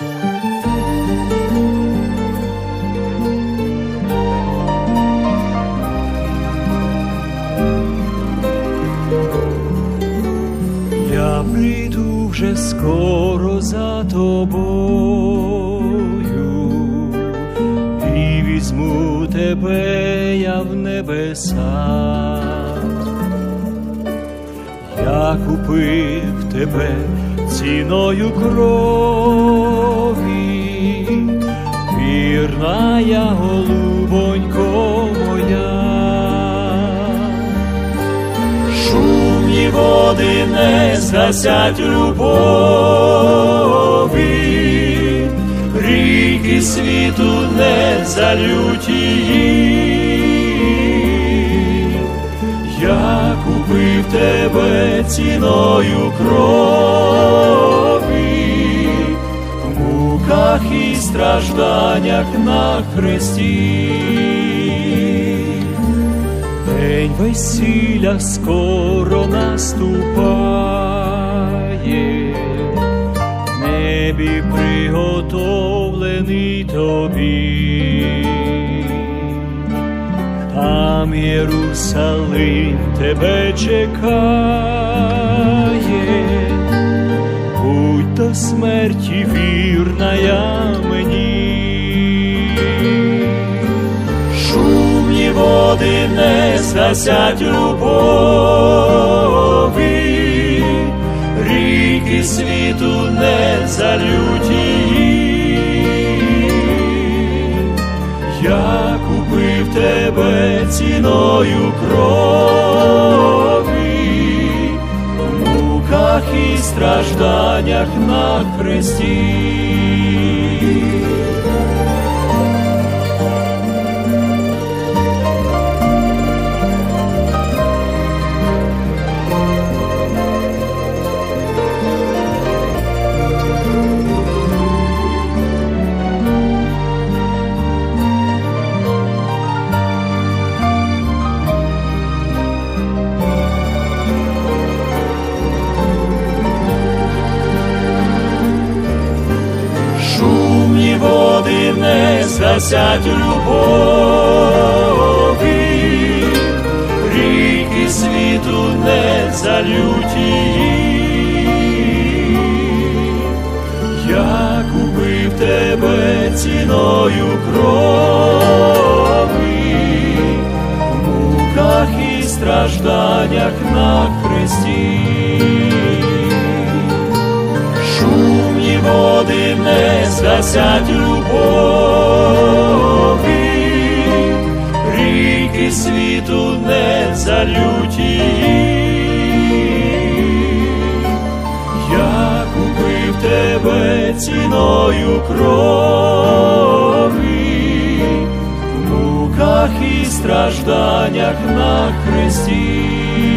Я прийду вже скоро за тобою і візьму тебе я в небеса. Я купив тебе ціною крові, вірна я голубонько моя. Шумні води не згасять любові, ріки світу не залють її. Тебе ціною крові, в муках і стражданнях на хресті. День весілля скоро наступає, в небі приготовлений тобі. Там Єрусалим тебе чекає, будь до смерті вірна я мені. Шумні води не згасять любові, ріки світу не залють її. Я купив тебе ціною крові, в муках і стражданнях на хресті. Не згасять любові, ріки світу не залють. Я купив тебе ціною крові, в муках і стражданнях на хресті. Шумні води не згасять любові, світу не залюті. Я купив тебе ціною крові, в муках і стражданнях на хресті.